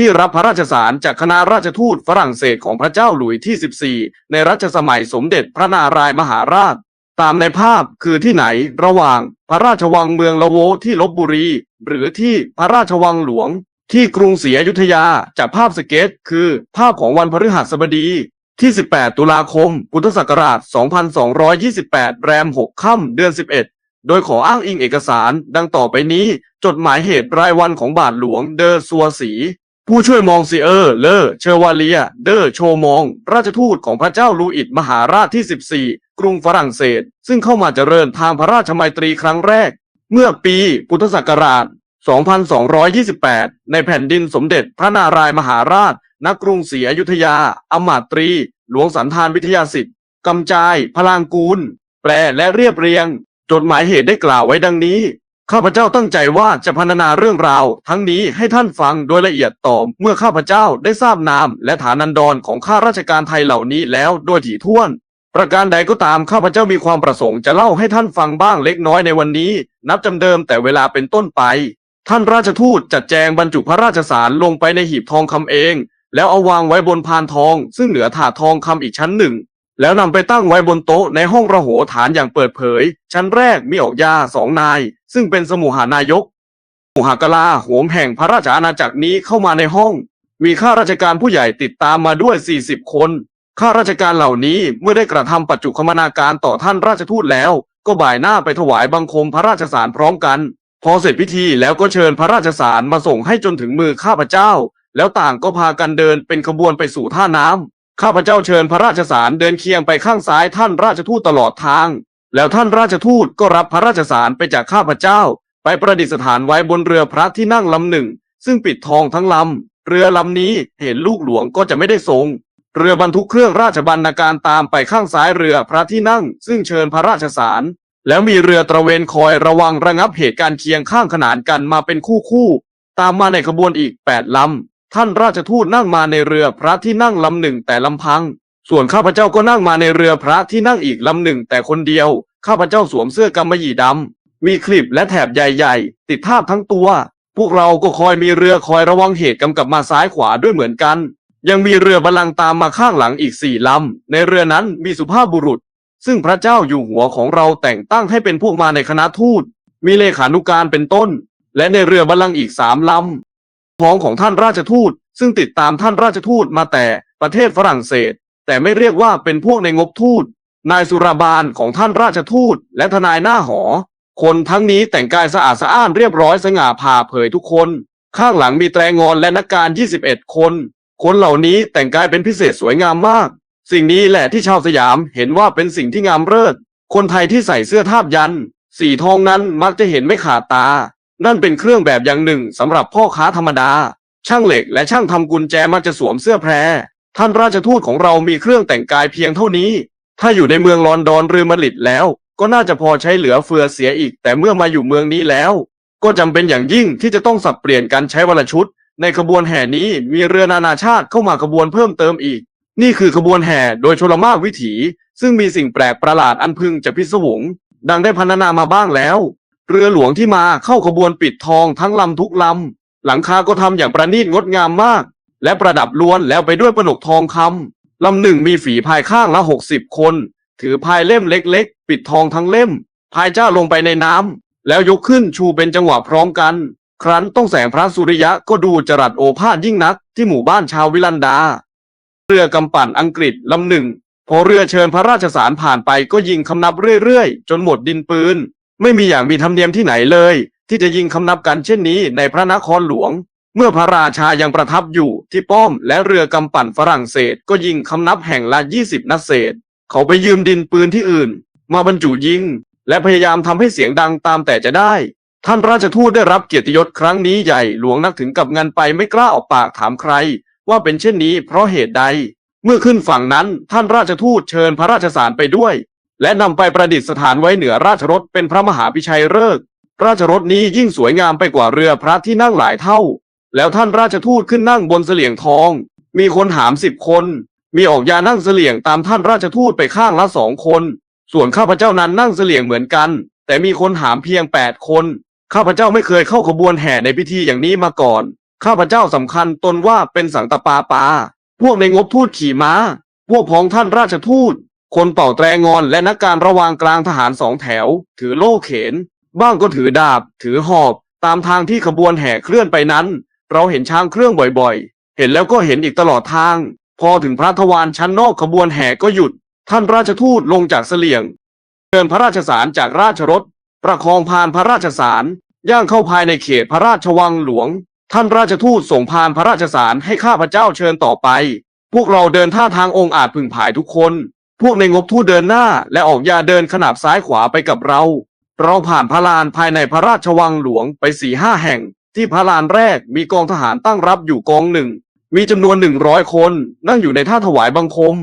ที่รับพระราชสารจากคณะราชทูตฝรั่งเศสของพระเจ้าหลุยที่ 14 ในรัชสมัยสมเด็จพระนารายมหาราช ตามในภาพคือที่ไหนระหว่างพระราชวังเมืองละโวที่ลบบุรี หรือที่พระราชวังหลวง ที่กรุงศรีอยุธยาจากภาพสเก็ต คือภาพของวันพฤหัสบดีที่ 18 ตุลาคม พุทธศักราช 2228 แรม 6 ค่ำ เดือน 11 โดยขออ้างอิงเอกสารดังต่อไปนี้ จดหมายเหตุรายวันของบาทหลวงเดอซัวสี ผู้ช่วยมองซีเออร์ เลอเชอวาเลีย เดอโชมอง ราชทูตของพระเจ้าลูอิดมหาราชที่ 14 กรุงฝรั่งเศส ซึ่งเข้ามาเจริญทางพระราชมัยตรีครั้งแรก เมื่อปีพุทธศักราช 2228 ในแผ่นดินสมเด็จพระนารายมหาราช ณ กรุงศรีอยุธยาอมาตรี หลวงสันธานวิทยาสิทธิ์กำจาย พลางกูล แปลและเรียบเรียง จดหมายเหตุได้กล่าวไว้ดังนี้ ข้าพเจ้าตั้งใจว่าจะพรรณนาเรื่องราว ทั้งนี้ให้ท่านฟังโดยละเอียดต่อเมื่อข้าพเจ้าได้ทราบนาม และฐานันดรของข้าราชการไทยเหล่านี้แล้วโดยถี่ถ้วน ประการใดก็ตามข้าพเจ้ามีความประสงค์จะเล่าให้ท่านฟังบ้างเล็กน้อยในวันนี้ นับจำเดิมแต่เวลาเป็นต้นไป ท่านราชทูตจัดแจงบรรจุพระราชสารลงไปในหีบทองคำเอง แล้วเอาวางไว้บนพานทอง ซึ่งเหนือถาดทองคำอีกชั้นหนึ่งแล้วนำไปตั้งไว้บนโต๊ะในห้องระโหฐานอย่างเปิดเผย ชั้นแรกมีออกยาสองนาย ซึ่งเป็นสมุหานายกมุหากลาโหมแห่งพระราชอาณาจักรนี้เข้ามาในห้อง มีข้าราชการผู้ใหญ่ติดตามมาด้วย 40 คนข้าราชการเหล่านี้เมื่อได้กระทำปัจจุคมนาการต่อท่านราชทูตแล้ว ก็บ่ายหน้าไปถวายบังคมพระราชสารพร้อมกัน พอเสร็จพิธีแล้วก็เชิญพระราชสารมาส่งให้จนถึงมือข้าพเจ้า แล้วต่างก็พากันเดินเป็นขบวนไปสู่ท่าน้ำข้าพเจ้าเชิญพระราชสารเดินเคียงไปข้างซ้ายท่านราชทูตตลอดทาง แล้วท่านราชทูตก็รับพระราชสารไปจากข้าพเจ้า ไปประดิษฐานไว้บนเรือพระที่นั่งลำหนึ่ง ซึ่งปิดทองทั้งลำ เรือลำนี้เห็นลูกหลวงก็จะไม่ได้ทรง เรือบรรทุกเครื่องราชบรรณาการตามไปข้างซ้ายเรือพระที่นั่ง ซึ่งเชิญพระราชสาร แล้วมีเรือตระเวนคอยระวังระงับเหตุการณ์เคียงข้างขนานกันมาเป็นคู่คู่ๆตามมาในขบวนอีกแปดลำท่านราชทูตนั่งมาในเรือพระที่นั่งลำหนึ่งแต่ลำพัง ส่วนข้าพเจ้าก็นั่งมาในเรือพระที่นั่งอีกลำหนึ่งแต่คนเดียว ข้าพเจ้าสวมเสื้อกำมะหยี่ดำ มีคลิปและแถบใหญ่ๆ ติดทาบทั้งตัว พวกเราก็คอยมีเรือคอยระวังเหตุกำกับมาซ้ายขวาด้วยเหมือนกัน ยังมีเรือบรรลังก์ตามมาข้างหลังอีกสี่ลำ ในเรือนั้นมีสุภาพบุรุษ ซึ่งพระเจ้าอยู่หัวของเราแต่งตั้งให้เป็นพวกมาในคณะทูต มีเลขานุการเป็นต้น และในเรือบรรลังก์อีกสามลำพ้องของท่านราชทูต ซึ่งติดตามท่านราชทูตมาแต่ประเทศฝรั่งเศส แต่ไม่เรียกว่าเป็นพวกในงบทูต นายสุรบานของท่านราชทูต และทนายหน้าหอ คนทั้งนี้แต่งกายสะอาดสะอ้านเรียบร้อยสง่าผ่าเผยทุกคน ข้างหลังมีแตรงอนและนักการ 21 คน คนเหล่านี้แต่งกายเป็นพิเศษสวยงามมาก สิ่งนี้แหละที่ชาวสยามเห็นว่าเป็นสิ่งที่งามเลิศคนไทยที่ใส่เสื้อทาบยัน สีทองนั้นมักจะเห็นไม่ขาดตา นั่นเป็นเครื่องแบบอย่างหนึ่งสำหรับพ่อค้าธรรมดา ช่างเหล็กและช่างทำกุญแจมักจะสวมเสื้อแพร ท่านราชทูตของเรามีเครื่องแต่งกายเพียงเท่านี้ ถ้าอยู่ในเมืองลอนดอนหรือมาดริดแล้ว ก็น่าจะพอใช้เหลือเฟือเสียอีก แต่เมื่อมาอยู่เมืองนี้แล้ว ก็จำเป็นอย่างยิ่งที่จะต้องสับเปลี่ยนการใช้วันละชุด ในขบวนแห่นี้มีเรือนานาชาติเข้ามาขบวนเพิ่มเติมอีก นี่คือขบวนแห่โดยชลมากวิถี ซึ่งมีสิ่งแปลกประหลาดอันพึงจะพิศวง ดังได้พรรณนามาบ้างแล้ว เรือหลวงที่มาเข้าขบวนปิดทองทั้งลำทุกลำหลังคาก็ทำอย่างประณีตงดงามมาก และประดับล้วนแล้วไปด้วยประหนกทองคำลำหนึ่งมีฝีพายข้างละหกสิบคน ถือพายเล่มเล็กๆ ปิดทองทั้งเล่ม พายเจ้าลงไปในน้ำแล้วยกขึ้นชูเป็นจังหวะพร้อมกัน ครั้นต้องแสงพระสุริยะก็ดูจรัสโอภาสยิ่งนัก ที่หมู่บ้านชาววิลันดา เรือกำปั่นอังกฤษลำหนึ่ง พอเรือเชิญพระราชสารผ่านไปก็ยิงคำนับเรื่อยๆ จนหมดดินปืน ไม่มีอย่างมีธรรมเนียมที่ไหนเลย ที่จะยิงคำนับกันเช่นนี้ในพระนครหลวง เมื่อพระราชายังประทับอยู่ที่ป้อมและเรือกำปั่นฝรั่งเศสก็ยิงคำนับแห่งละ20นัดเศษ เขาไปยืมดินปืนที่อื่น มาบรรจุยิง และพยายามทำให้เสียงดังตามแต่จะได้ ท่านราชทูตได้รับเกียรติยศครั้งนี้ใหญ่หลวงนักถึงกับงานไปไม่กล้าออกปากถามใคร ว่าเป็นเช่นนี้เพราะเหตุใด เมื่อขึ้นฝั่งนั้นท่านราชทูตเชิญพระราชสารไปด้วย และนำไปประดิษฐานไว้เหนือราชรถเป็นพระมหาพิชัยฤกษ์ราชรถนี้ยิ่งสวยงามไปกว่าเรือพระที่นั่งหลายเท่า แล้วท่านราชทูตขึ้นนั่งบนเสลี่ยงทอง มีคนหามสิบคน มีออกยานั่งเสลี่ยงตามท่านราชทูตไปข้างละสองคน ส่วนข้าพเจ้านั้นนั่งเสลี่ยงเหมือนกัน แต่มีคนหามเพียงแปดคน ข้าพเจ้าไม่เคยเข้าขบวนแห่ในพิธีอย่างนี้มาก่อน ข้าพเจ้าสำคัญตนว่าเป็นสังตปาปา พวกในงบทูตขี่ม้า พวกพ้องท่านราชทูต คนเป่าแตรงอนและนักการระวางกลางทหารสองแถว ถือโล่เข็น บ้างก็ถือดาบ ถือหอบ ตามทางที่ขบวนแห่เคลื่อนไปนั้น เราเห็นช้างเครื่องบ่อยๆ เห็นแล้วก็เห็นอีกตลอดทาง พอถึงพระทวารชั้นนอกขบวนแห่ก็หยุด ท่านราชทูตลงจากเสลียงเดินพระราชสารจากราชรถ ประคองพานพระราชสารย่างเข้าภายในเขตพระราชวังหลวง ท่านราชทูตส่งพานพระราชสารให้ข้าพเจ้าเชิญต่อไป พวกเราเดินท่าทางองค์อาจพึงผายทุกคน พวกในงบทูตเดินหน้าและออกยาเดินขนาบซ้ายขวาไปกับเรา เราผ่านพระลานภายในพระราชวังหลวงไปสี่ห้าแห่ง ที่พระลานแรกมีกองทหารตั้งรับอยู่กองหนึ่ง มีจำนวนหนึ่งร้อยคน นั่งอยู่ในท่าถวายบังคม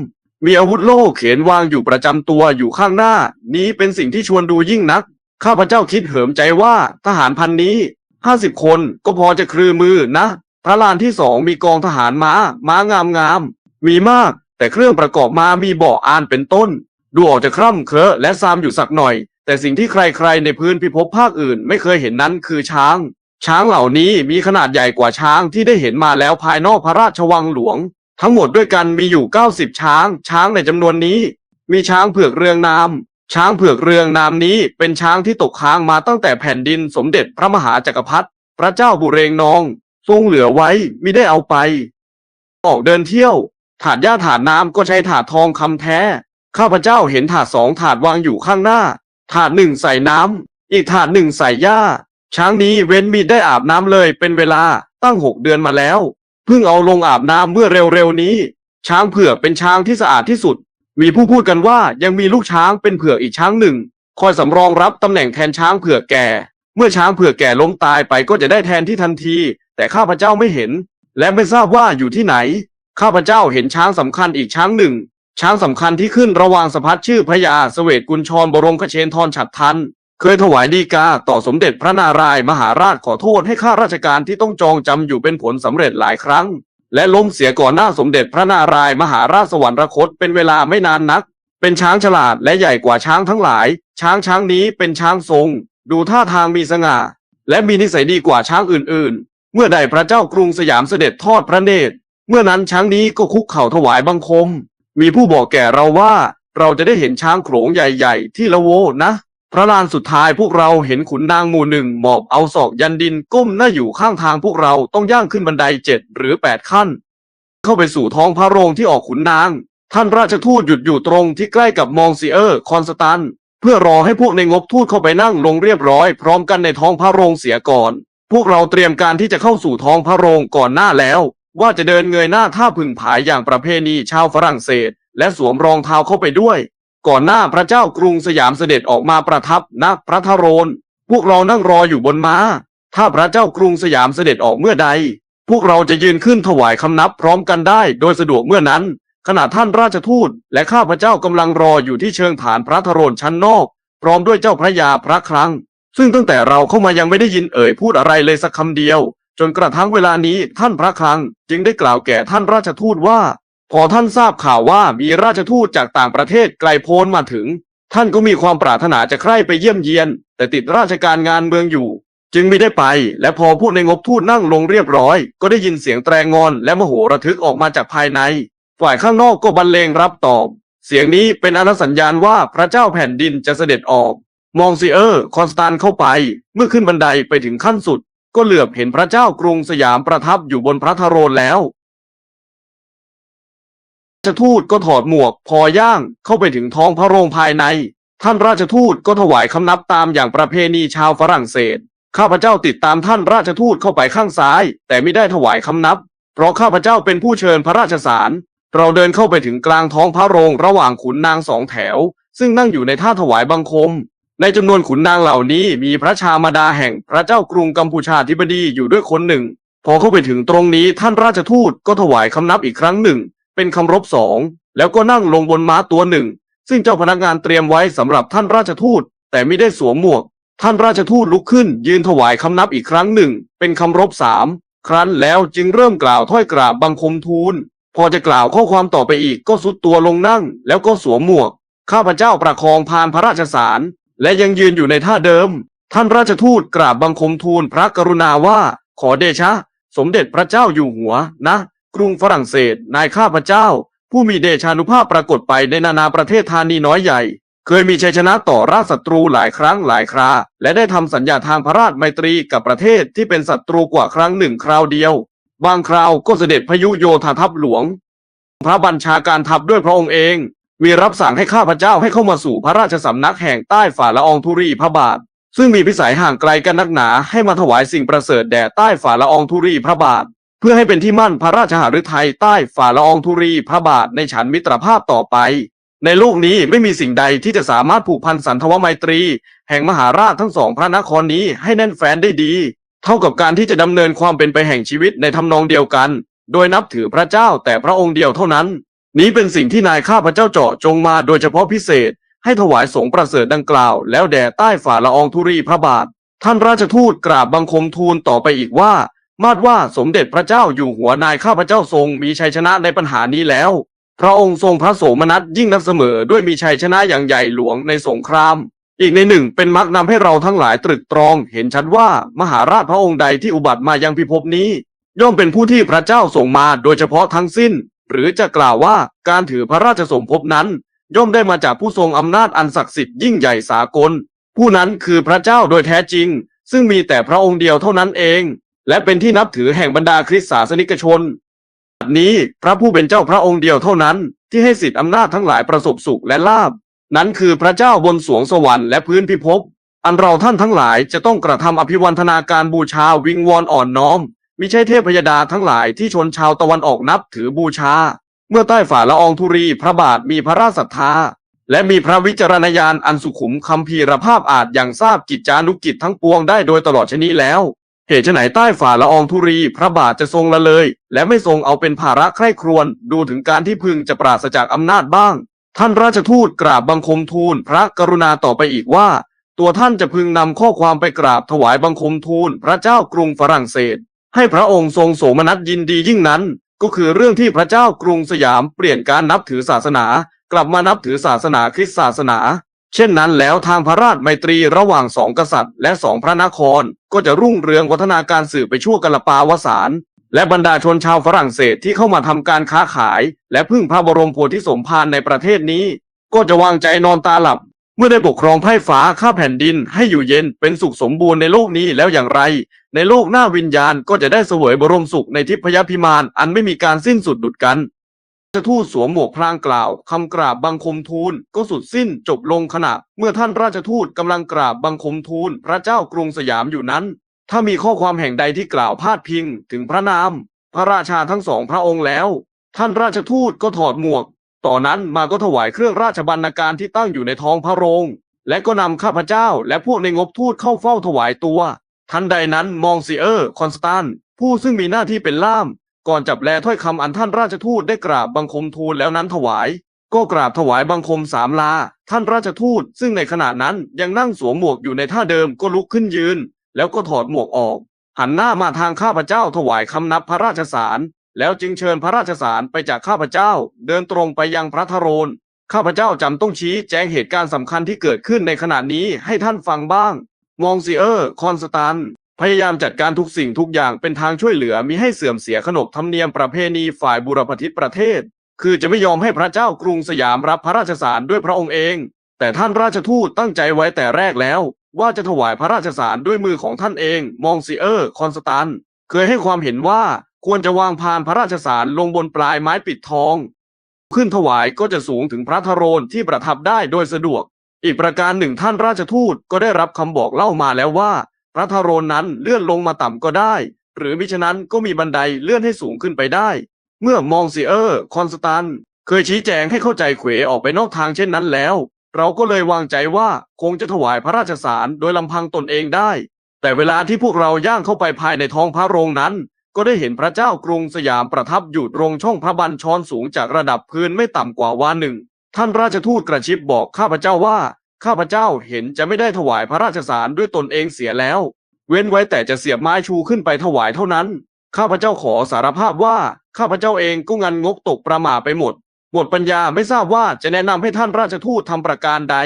มีอาวุธโล่เขนวางอยู่ประจำตัวอยู่ข้างหน้า นี้เป็นสิ่งที่ชวนดูยิ่งนัก ข้าพเจ้าคิดเหิมใจว่าทหารพันนี้ห้าสิบคนก็พอจะคลือมือนะพระลานที่สองมีกองทหารม้า ม้างามงามๆมีมาก แต่เครื่องประกอบมามีเบาะอานเป็นต้น ดูออกจะคร่ำเคราะและซามอยู่สักหน่อย แต่สิ่งที่ใครๆในพื้นพิภพภาคอื่นไม่เคยเห็นนั้นคือช้าง ช้างเหล่านี้มีขนาดใหญ่กว่าช้างที่ได้เห็นมาแล้วภายนอกพระราชวังหลวง ทั้งหมดด้วยกันมีอยู่ 90 ช้าง ช้างในจำนวนนี้ มีช้างเผือกเรืองนาม ช้างเผือกเรืองนามนี้เป็นช้างที่ตกค้างมาตั้งแต่แผ่นดินสมเด็จพระมหาจักรพรรดิพระเจ้าบุเรงนอง ทรงเหลือไว้มิได้เอาไป ออกเดินเที่ยวถาดหญ้าถาดน้ำก็ใช้ถาดทองคำแท้ ข้าพเจ้าเห็นถาดสองถาดวางอยู่ข้างหน้า ถาดหนึ่งใส่น้ำอีกถาดหนึ่งใส่หญ้า ช้างนี้เว้นมิได้อาบน้ำเลยเป็นเวลาตั้งหกเดือนมาแล้ว เพิ่งเอาลงอาบน้ำเมื่อเร็วๆนี้ ช้างเผือกเป็นช้างที่สะอาดที่สุด มีผู้พูดกันว่ายังมีลูกช้างเป็นเผือกอีกช้างหนึ่ง คอยสำรองรับตำแหน่งแทนช้างเผือกแก่ เมื่อช้างเผือกแก่ล้มตายไปก็จะได้แทนที่ทันที แต่ข้าพเจ้าไม่เห็น และไม่ทราบว่าอยู่ที่ไหน ข้าพเจ้าเห็นช้างสำคัญอีกช้างหนึ่ง ช้างสำคัญที่ขึ้นระหว่างสะพัดชื่อพระยาเสวตกุญชรบรมคเชนทรฉัตรทัน เคยถวายดีกาต่อสมเด็จพระนารายมหาราชขอโทษให้ข้าราชการที่ต้องจองจำอยู่เป็นผลสำเร็จหลายครั้ง และล้มเสียก่อนหน้าสมเด็จพระนารายมหาราชสวรรคตเป็นเวลาไม่นานนัก เป็นช้างฉลาดและใหญ่กว่าช้างทั้งหลาย ช้างช้างนี้เป็นช้างทรง ดูท่าทางมีสง่า และมีนิสัยดีกว่าช้างอื่น ๆ เมื่อใดพระเจ้ากรุงสยามเสด็จทอดพระเนตร เมื่อนั้นช้างนี้ก็คุกเข่าถวายบังคม มีผู้บอกแก่เราว่า เราจะได้เห็นช้างโขลงใหญ่ ๆ ที่ละโวนะ พระลานสุดท้ายพวกเราเห็นขุนนางหมู่หนึ่งหมอบเอาศอกยันดินก้มหน้าอยู่ข้างทางพวกเราต้องย่างขึ้นบันไดเจ็ดหรือแปดขั้น เข้าไปสู่ท้องพระโรงที่ออกขุนนาง ท่านราชทูตหยุดอยู่ตรงที่ใกล้กับมองซีเออร์คอนสแตนเพื่อรอให้พวกในงบทูตเข้าไปนั่งลงเรียบร้อยพร้อมกันในท้องพระโรงเสียก่อน พวกเราเตรียมการที่จะเข้าสู่ท้องพระโรงก่อนหน้าแล้ว ว่าจะเดินเงยหน้าท่าพึงผายอย่างประเพณีชาวฝรั่งเศส และสวมรองเท้าเข้าไปด้วย ก่อนหน้าพระเจ้ากรุงสยามเสด็จออกมาประทับณพระทโรน พวกเรานั่งรออยู่บนม้า ถ้าพระเจ้ากรุงสยามเสด็จออกเมื่อใด พวกเราจะยืนขึ้นถวายคำนับพร้อมกันได้โดยสะดวกเมื่อนั้น ขณะท่านราชทูต และข้าพระเจ้ากำลังรออยู่ที่เชิงฐานพระทโรนชั้นนอก พร้อมด้วยเจ้าพระยาพระคลังซึ่งตั้งแต่เราเข้ามายังไม่ได้ยินเอ่ยพูดอะไรเลยสักคำเดียว จนกระทั่งเวลานี้ท่านพระคลังจึงได้กล่าวแก่ท่านราชทูตว่า พอท่านทราบข่าวว่ามีราชทูตจากต่างประเทศไกลโพ้นมาถึง ท่านก็มีความปรารถนาจะใคร่ไปเยี่ยมเยียน แต่ติดราชการงานเมืองอยู่ จึงไม่ได้ไป และพอพวกในงบทูตนั่งลงเรียบร้อย ก็ได้ยินเสียงแตรงอนและมโหระทึกออกมาจากภายใน ฝ่ายข้างนอกก็บรรเลงรับตอบ เสียงนี้เป็นอนสัญญาณว่าพระเจ้าแผ่นดินจะเสด็จออก มองซีเออร์คอนสแตนเข้าไป เมื่อขึ้นบันไดไปถึงขั้นสุด ก็เหลือบเห็นพระเจ้ากรุงสยามประทับอยู่บนพระทโรนแล้ว ชทูตก็ถอดหมวกพอย่างเข้าไปถึงท้องพระโรงภายใน ท่านราชทูตก็ถวายคำนับตามอย่างประเพณีชาวฝรั่งเศส ข้าพเจ้าติดตามท่านราชทูตเข้าไปข้างซ้าย แต่ไม่ได้ถวายคำนับ เพราะข้าพเจ้าเป็นผู้เชิญพระราชสาร เราเดินเข้าไปถึงกลางท้องพระโรงระหว่างขุนนางสองแถว ซึ่งนั่งอยู่ในท่าถวายบังคม ในจำนวนขุนนางเหล่านี้มีพระชามาดาแห่งพระเจ้ากรุงกัมพูชาธิบดีอยู่ด้วยคนหนึ่ง พอเข้าไปถึงตรงนี้ท่านราชทูตก็ถวายคำนับอีกครั้งหนึ่ง เป็นคำรบสองแล้วก็นั่งลงบนม้าตัวหนึ่ง ซึ่งเจ้าพนักงานเตรียมไว้สำหรับท่านราชทูต แต่ไม่ได้สวมหมวก ท่านราชทูตลุกขึ้น ยืนถวายคำนับอีกครั้งหนึ่ง เป็นคำรบสามครั้นแล้วจึงเริ่มกล่าวถ้อยกราบบังคมทูล พอจะกล่าวข้อความต่อไปอีกก็สุดตัวลงนั่ง แล้วก็สวมหมวก ข้าพเจ้าประคองพานพระราชสาร และยังยืนอยู่ในท่าเดิม ท่านราชทูตกราบบังคมทูลพระกรุณาว่า ขอเดชะ สมเด็จพระเจ้าอยู่หัวนะ กรุงฝรั่งเศส นายข้าพเจ้า ผู้มีเดชานุภาพปรากฏไปในนานาประเทศธานีน้อยใหญ่ เคยมีชัยชนะต่อราชศัตรูหลายครั้งหลายครา และได้ทำสัญญาทางพระราชไมตรีกับประเทศที่เป็นศัตรูกว่าครั้งหนึ่งคราวเดียว บางคราวก็เสด็จพยุโยธาทัพหลวง พระบัญชาการทัพด้วยพระองค์เองมีรับสั่งให้ข้าพเจ้าให้เข้ามาสู่พระราชสำนักแห่งใต้ฝ่าละอองธุรีพระบาท ซึ่งมีพิสัยห่างไกลกันนักหนาให้มาถวายสิ่งประเสริฐแด่ใต้ฝ่าละอองธุรีพระบาท เพื่อให้เป็นที่มั่นพระราชหฤทัยใต้ฝ่าละอองธุรีพระบาทในฉันมิตรภาพต่อไป ในโลกนี้ไม่มีสิ่งใดที่จะสามารถผูกพันสันทวไมตรี แห่งมหาราชทั้งสองพระนครนี้ให้แน่นแฟ้นได้ดี เท่ากับการที่จะดำเนินความเป็นไปแห่งชีวิตในทำนองเดียวกัน โดยนับถือพระเจ้าแต่พระองค์เดียวเท่านั้น นี้เป็นสิ่งที่นายข้าพระเจ้าเจาะจงมาโดยเฉพาะพิเศษ ให้ถวายสงประเสริฐดังกล่าว แล้วแด่ใต้ฝ่าละอองธุรีพระบาท ท่านราชทูตกราบบังคมทูลต่อไปอีกว่า มาดว่าสมเด็จพระเจ้าอยู่หัวนายข้าพระเจ้าทรงมีชัยชนะในปัญหานี้แล้ว พระองค์ทรงพระโสมนัสยิ่งนักเสมอด้วยมีชัยชนะอย่างใหญ่หลวงในสงคราม อีกในหนึ่งเป็นมักนำให้เราทั้งหลายตรึกตรอง เห็นชัดว่ามหาราชพระองค์ใดที่อุบัติมายังพิภพนี้ ย่อมเป็นผู้ที่พระเจ้าส่งมาโดยเฉพาะทั้งสิ้น หรือจะกล่าวว่าการถือพระราชสมภพนั้น ย่อมได้มาจากผู้ทรงอำนาจอันศักดิ์สิทธิ์ยิ่งใหญ่สากล ผู้นั้นคือพระเจ้าโดยแท้จริง ซึ่งมีแต่พระองค์เดียวเท่านั้นเอง และเป็นที่นับถือแห่งบรรดาคริสตศาสนิกชนบัดนี้พระผู้เป็นเจ้าพระองค์เดียวเท่านั้น ที่ให้สิทธิอำนาจทั้งหลายประสบสุขและลาบ นั้นคือพระเจ้าบนสวงสวรรค์และพื้นพิภพอันเราท่านทั้งหลายจะต้องกระทำอภิวันธนาการบูชาวิงวอนอ่อนน้อมมิใช่เทพยดาทั้งหลายที่ชนชาวตะวันออกนับถือบูชา เมื่อใต้ฝ่าละอองธุรีพระบาทมีพระราชศรัทธา และมีพระวิจารณญาณอันสุขุมคำพีรภาพอาจอย่างทราบกิจจานุกิจทั้งปวงได้โดยตลอดชนี้แล้ว เหตุไฉนใต้ฝ่าละอองธุรี พระบาทจะทรงละเลย และไม่ทรงเอาเป็นภาระใคร่ครวญดูถึงการที่พึงจะปราศจากอำนาจบ้าง ท่านราชทูตกราบบังคมทูล พระกรุณาต่อไปอีกว่า ตัวท่านจะพึงนำข้อความไปกราบถวายบังคมทูล พระเจ้ากรุงฝรั่งเศส ให้พระองค์ทรงโสมนัสยินดียิ่งนั้น ก็คือเรื่องที่พระเจ้ากรุงสยามเปลี่ยนการนับถือศาสนา กลับมานับถือศาสนาคริสต์ศาสนา เช่นนั้นแล้วทางพระราชไมตรีระหว่างสองกษัตริย์ และสองพระนครก็จะรุ่งเรืองวัฒนาการสืบไปชั่วกลปาวสารและบรรดาชนชาวฝรั่งเศสที่เข้ามาทำการค้าขาย และพึ่งพระบรมโพธิสมภารในประเทศนี้ ก็จะวางใจนอนตาหลับ เมื่อได้ปกครองไพร่ฟ้าข้าแผ่นดินให้อยู่เย็นเป็นสุขสมบูรณ์ในโลกนี้แล้วอย่างไร ในโลกหน้าวิญญาณก็จะได้เสวยบรมสุขในทิพยพิมานอันไม่มีการสิ้นสุดดุดกัน ชทูตสวมหมวกพลางกล่าวคำกราบบังคมทูลก็สุดสิ้นจบลงขณะ เมื่อท่านราชทูตกำลังกราบบังคมทูลพระเจ้ากรุงสยามอยู่นั้น ถ้ามีข้อความแห่งใดที่กล่าวพาดพิงถึงพระนาม พระราชาทั้งสองพระองค์แล้ว ท่านราชทูตก็ถอดหมวก ต่อนนั้นมาก็ถวายเครื่องราชบรรณาการที่ตั้งอยู่ในท้องพระโรง และก็นำข้าพเจ้าและพวกในงบทูตเข้าเฝ้าถวายตัว ทันใดนั้นมองซีเออร์คอนสแตนผู้ซึ่งมีหน้าที่เป็นล่าม ก่อนจับแลถ้อยคำอันท่านราชทูตได้กราบบังคมทูลแล้วนั้นถวาย ก็กราบถวายบังคมสามลา ท่านราชทูตซึ่งในขณะนั้นยังนั่งสวมหมวกอยู่ในท่าเดิมก็ลุกขึ้นยืน แล้วก็ถอดหมวกออก หันหน้ามาทางข้าพเจ้าถวายคำนับพระราชสาร แล้วจึงเชิญพระราชสารไปจากข้าพเจ้า เดินตรงไปยังพระทโรนข้าพเจ้าจำต้องชี้แจงเหตุการณ์สำคัญที่เกิดขึ้นในขณะนี้ให้ท่านฟังบ้าง มองซีเออร์ คอนสแตน พยายามจัดการทุกสิ่งทุกอย่างเป็นทางช่วยเหลือมิให้เสื่อมเสียขนบธรรมเนียมประเพณีฝ่ายบุรพทิตประเทศ คือจะไม่ยอมให้พระเจ้ากรุงสยามรับพระราชสารด้วยพระองค์เอง แต่ท่านราชทูตตั้งใจไว้แต่แรกแล้ว ว่าจะถวายพระราชสารด้วยมือของท่านเองมองซีเออร์ คอนสแตันเคยให้ความเห็นว่าควรจะวางพานพระราชสารลงบนปลายไม้ปิดทอง ขึ้นถวายก็จะสูงถึงพระทโรนที่ประทับได้โดยสะดวก อีกประการหนึ่งท่านราชทูตก็ได้รับคำบอกเล่ามาแล้วว่า พระทโรนนั้นเลื่อนลงมาต่ำก็ได้ หรือมิฉะนั้นก็มีบันไดเลื่อนให้สูงขึ้นไปได้ เมื่อมองซีเออร์คอนสแตนเคยชี้แจงให้เข้าใจเขวออกไปนอกทางเช่นนั้นแล้ว เราก็เลยวางใจว่าคงจะถวายพระราชสารโดยลำพังตนเองได้ แต่เวลาที่พวกเราย่างเข้าไปภายในท้องพระโรงนั้น ก็ได้เห็นพระเจ้ากรุงสยามประทับอยู่ตรงช่องพระบัญชรสูงจากระดับพื้นไม่ต่ำกว่าวาหนึ่งท่านราชทูตกระชิบบอกข้าพเจ้าว่า ข้าพเจ้าเห็นจะไม่ได้ถวายพระราชสารด้วยตนเองเสียแล้ว เว้นไว้แต่จะเสียบไม้ชูขึ้นไปถวายเท่านั้น ข้าพเจ้าขอสารภาพว่าข้าพเจ้าเองก็งันงกตกประหม่าไปหมด หมดปัญญาไม่ทราบว่าจะแนะนำให้ท่านราชทูตทำประการใด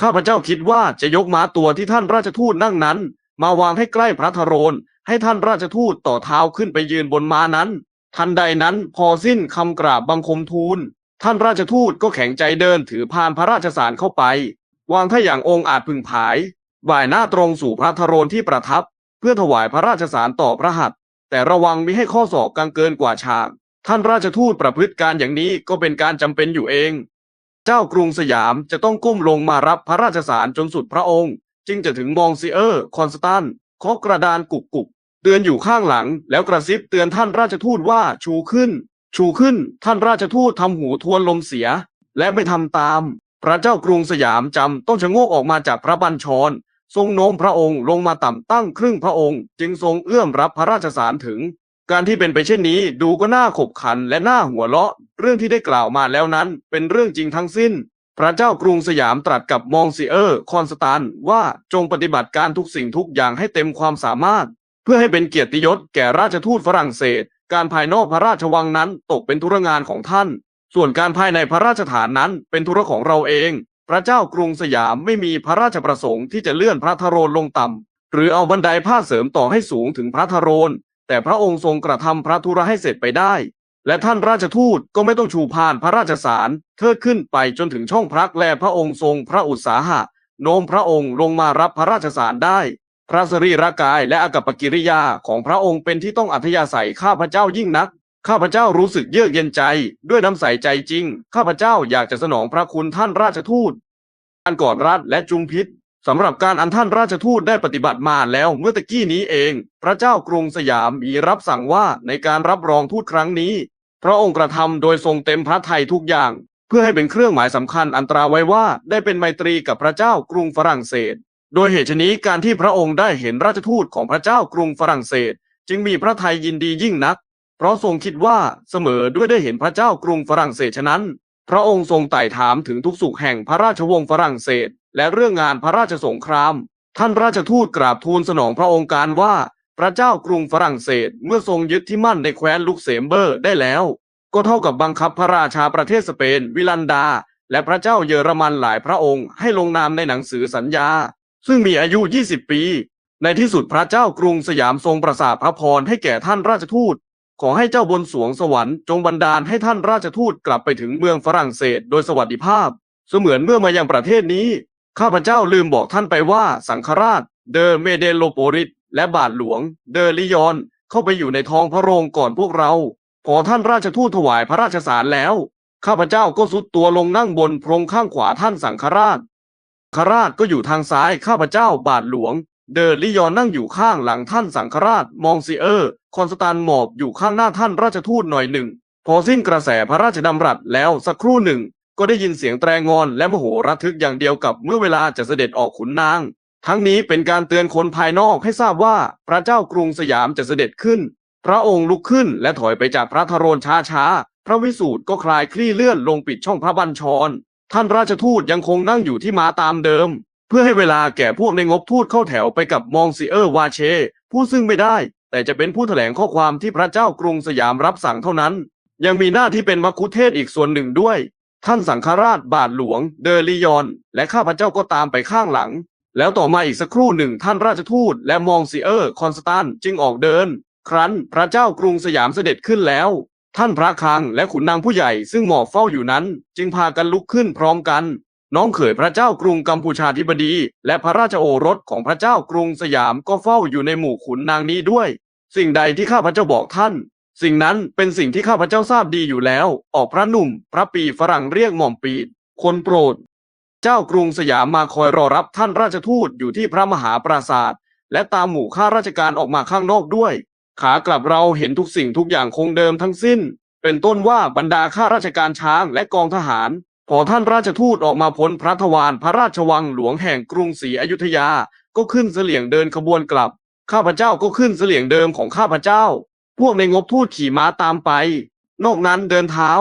ข้าพเจ้าคิดว่าจะยกม้าตัวที่ท่านราชทูตนั่งนั้น มาวางให้ใกล้พระทโรนให้ท่านราชทูตต่อเท้าขึ้นไปยืนบนม้านั้น ทันใดนั้นพอสิ้นคำกราบบังคมทูล ท่านราชทูตก็แข็งใจเดินถือพานพระราชสารเข้าไป วางท่าอย่างองค์อาจพึงผาย บ่ายหน้าตรงสู่พระทโรนที่ประทับ เพื่อถวายพระราชสารต่อพระหัตถ์แต่ระวังมิให้ข้อศอกกังเกินกว่าฉากท่านราชทูตประพฤติการอย่างนี้ก็เป็นการจำเป็นอยู่เอง เจ้ากรุงสยามจะต้องก้มลงมารับพระราชสารจนสุดพระองค์ จึงจะถึงมองซีเออร์ คอนสแตนเคาะกระดานกุกกุกเตือนอยู่ข้างหลัง แล้วกระซิบเตือนท่านราชทูตว่าชูขึ้น ชูขึ้น ท่านราชทูตทำหูทวนลมเสีย และไม่ทำตาม พระเจ้ากรุงสยามจำต้องชะโงกออกมาจากพระบัญชร ทรงโน้มพระองค์ลงมาต่ำตั้งครึ่งพระองค์ จึงทรงเอื้อมรับพระราชสารถึง การที่เป็นไปเช่นนี้ดูก็น่าขบขันและน่าหัวเราะ เรื่องที่ได้กล่าวมาแล้วนั้นเป็นเรื่องจริงทั้งสิ้น พระเจ้ากรุงสยามตรัสกับมองซีเออร์ คอนสแตนว่าจงปฏิบัติการทุกสิ่งทุกอย่างให้เต็มความสามารถ เพื่อให้เป็นเกียรติยศแก่ราชทูตฝรั่งเศส การภายนอกพระราชวังนั้นตกเป็นธุรงานของท่าน ส่วนการภายในพระราชฐานนั้นเป็นธุระของเราเอง พระเจ้ากรุงสยามไม่มีพระราชประสงค์ที่จะเลื่อนพระทโรนลงต่ำหรือเอาบันไดผ้าเสริมต่อให้สูงถึงพระทโรน แต่พระองค์ทรงกระทำพระธุระให้เสร็จไปได้ และท่านราชทูตก็ไม่ต้องชูพานพระราชสารเทิดขึ้นไปจนถึงช่องพระแลพระองค์ทรงพระอุตสาหะโน้มพระองค์ลงมารับพระราชสารได้ พระสรีระกายและอากัปกิริยาของพระองค์เป็นที่ต้องอัธยาศัยข้าพระเจ้ายิ่งนัก ข้าพเจ้ารู้สึกเยือกเย็นใจ ด้วยน้ำใสใจจริง ข้าพเจ้าอยากจะสนองพระคุณท่านราชทูตการกอดรัดและจุมพิษสำหรับการอันท่านราชทูตได้ปฏิบัติมาแล้วเมื่อตะกี้นี้เอง พระเจ้ากรุงสยามมีรับสั่งว่าในการรับรองทูตครั้งนี้ พระองค์กระทำโดยทรงเต็มพระทัยทุกอย่าง เพื่อให้เป็นเครื่องหมายสำคัญอันตราไว้ว่าได้เป็นไมตรีกับพระเจ้ากรุงฝรั่งเศส โดยเหตุนี้การที่พระองค์ได้เห็นราชทูตของพระเจ้ากรุงฝรั่งเศส จึงมีพระทัยยินดียิ่งนัก เพราะทรงคิดว่าเสมอด้วยได้เห็นพระเจ้ากรุงฝรั่งเศสฉะนั้น พระองค์ทรงไต่ถามถึงทุกสุขแห่งพระราชวงศ์ฝรั่งเศส และเรื่องงานพระราชสงคราม ท่านราชทูตกราบทูลสนองพระองค์การว่า พระเจ้ากรุงฝรั่งเศสเมื่อทรงยึดที่มั่นในแคว้นลุกเซมเบอร์ได้แล้ว ก็เท่ากับบังคับพระราชาประเทศสเปน วิลันดา และพระเจ้าเยอรมันหลายพระองค์ให้ลงนามในหนังสือสัญญา ซึ่งมีอายุ 20 ปี ในที่สุดพระเจ้ากรุงสยามทรงประสาทพระพรให้แก่ท่านราชทูต ขอให้เจ้าบนสวงสวรรค์จงบันดาลให้ท่านราชทูตกลับไปถึงเมืองฝรั่งเศสโดยสวัสดิภาพ เสมือนเมื่อมายังประเทศนี้ ข้าพเจ้าลืมบอกท่านไปว่าสังฆราช เดอเมเดโลโปริสและบาทหลวง เดอลิยอน เข้าไปอยู่ในท้องพระโรงก่อนพวกเราพอท่านราชทูตถวายพระราชสารแล้ว ข้าพเจ้าก็สุดตัวลงนั่งบนพรงข้างขวาท่านสังฆราชสังฆราชก็อยู่ทางซ้ายข้าพเจ้าบาทหลวง เดอลิยอนนั่งอยู่ข้างหลังท่านสังฆราช มองซีเออร์คอนสแตนหมอบอยู่ข้างหน้าท่านราชทูตหน่อยหนึ่ง พอสิ้นกระแสพระราชดำรัสแล้วสักครู่หนึ่ง ก็ได้ยินเสียงแตรงอนและมโหระทึกอย่างเดียวกับเมื่อเวลาจะเสด็จออกขุนนาง ทั้งนี้เป็นการเตือนคนภายนอกให้ทราบว่าพระเจ้ากรุงสยามจะเสด็จขึ้น พระองค์ลุกขึ้นและถอยไปจากพระทโรนช้าช้าๆพระวิสูตรก็คลายคลี่เลื่อนลงปิดช่องพระบัญชร ท่านราชทูตยังคงนั่งอยู่ที่ม้าตามเดิม เพื่อให้เวลาแก่พวกในงบทูตเข้าแถวไปกับมองซีเออร์วาเช ผู้ซึ่งไม่ได้ แต่จะเป็นผู้แถลงข้อความที่พระเจ้ากรุงสยามรับสั่งเท่านั้น ยังมีหน้าที่เป็นมัคคุเทศอีกส่วนหนึ่งด้วย ท่านสังฆราชบาทหลวง เดอลิยอน และข้าพเจ้าก็ตามไปข้างหลัง แล้วต่อมาอีกสักครู่หนึ่งท่านราชทูตและมองซีเออร์คอนสแตันจึงออกเดิน ครั้นพระเจ้ากรุงสยามเสด็จขึ้นแล้วท่านพระคังและขุนนางผู้ใหญ่ซึ่งหมอบเฝ้าอยู่นั้น จึงพากันลุกขึ้นพร้อมกัน น้องเขยพระเจ้ากรุงกัมพูชาธิบดี และพระราชโอรสของพระเจ้ากรุงสยามก็เฝ้าอยู่ในหมู่ขุนนางนี้ด้วย สิ่งใดที่ข้าพระเจ้าบอกท่าน สิ่งนั้นเป็นสิ่งที่ข้าพระเจ้าทราบดีอยู่แล้ว ออกพระหนุ่ม พระปีฝรั่งเรียกหม่อมปีดคนโปรด เจ้ากรุงสยามมาคอยรอรับท่านราชทูตอยู่ที่พระมหาปราศาสตร์และตามหมู่ข้าราชการออกมาข้างนอกด้วย ขากลับเราเห็นทุกสิ่งทุกอย่างคงเดิมทั้งสิ้น เป็นต้นว่าบรรดาข้าราชการช้างและกองทหาร พอท่านราชทูตออกมาพ้นพระทวารพระราชวังหลวงแห่งกรุงศรีอยุธยา ก็ขึ้นเสลี่ยงเดินขบวนกลับ ข้าพเจ้าก็ขึ้นเสลี่ยงเดิมของข้าพเจ้า พวกในงบทูตขี่ม้าตามไป นอกนั้นเดินเท้า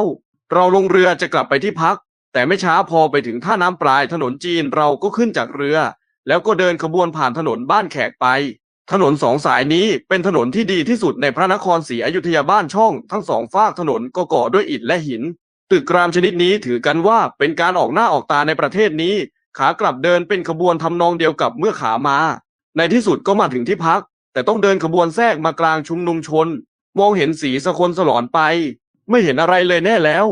เราลงเรือจะกลับไปที่พัก แต่ไม่ช้าพอไปถึงท่าน้ำปลายถนนจีนเราก็ขึ้นจากเรือ แล้วก็เดินขบวนผ่านถนนบ้านแขกไป ถนนสองสายนี้เป็นถนนที่ดีที่สุดในพระนครศรีอยุธยาบ้านช่อง ทั้งสองฝากถนนก็ก่อด้วยอิฐและหิน ตึกรามชนิดนี้ถือกันว่าเป็นการออกหน้าออกตาในประเทศนี้ ขากลับเดินเป็นขบวนทำนองเดียวกับเมื่อขามา ในที่สุดก็มาถึงที่พัก แต่ต้องเดินขบวนแทรกมากลางชุมนุมชน มองเห็นสีสะคนสลอนไป ไม่เห็นอะไรเลยแน่แล้ว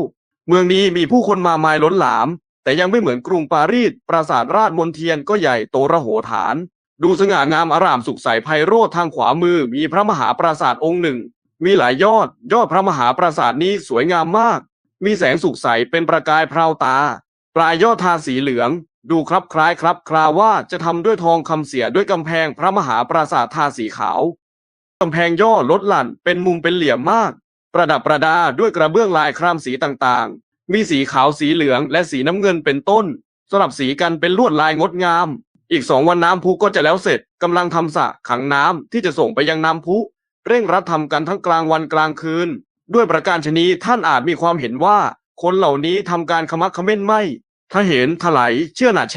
เมืองนี้มีผู้คนมามายล้นหลาม แต่ยังไม่เหมือนกรุงปารีสปราสาทราชมนเทียนก็ใหญ่โตระโหฐาน ดูสง่างามอารามสุขใสไพโรธทางขวามือมีพระมหาปราสาทองค์หนึ่ง มีหลายยอด ยอดพระมหาปราสาทนี้สวยงามมาก มีแสงสุขใสเป็นประกายพราวตา ปลายยอดทาสีเหลือง ดูครับคล้ายครับ คราว่าจะทำด้วยทองคำเสียด้วยกำแพงพระมหาปราสาททาสีขาวกำแพงย่อลดหลั่นเป็นมุมเป็นเหลี่ยมมาก ประดับประดาด้วยกระเบื้องลายครามสีต่างๆ มีสีขาวสีเหลืองและสีน้ำเงินเป็นต้น สลับสีกันเป็นลวดลายงดงาม อีกสองวันน้ำพุก็จะแล้วเสร็จกำลังทำสระขังน้ำที่จะส่งไปยังน้ำพุ เร่งรัดทำกันทั้งกลางวันกลางคืน ด้วยประการชนีท่านอาจมีความเห็นว่า คนเหล่านี้ทำการขมักขม้นไม่ถ้าเห็นถลายเชื่อหนาแช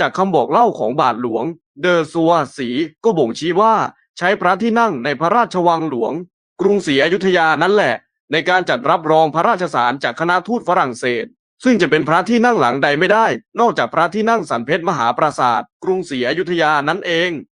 จากคำบอกเล่าของบาทหลวง เดอซัวสีก็บ่งชี้ว่า ใช้พระที่นั่งในพระราชวังหลวง กรุงศรีอยุธยานั่นแหละ ในการจัดรับรองพระราชสารจากคณะทูตฝรั่งเศส ซึ่งจะเป็นพระที่นั่งหลังใดไม่ได้ นอกจากพระที่นั่งสันเพชรมหาปราสาท กรุงศรีอยุธยานั่นเอง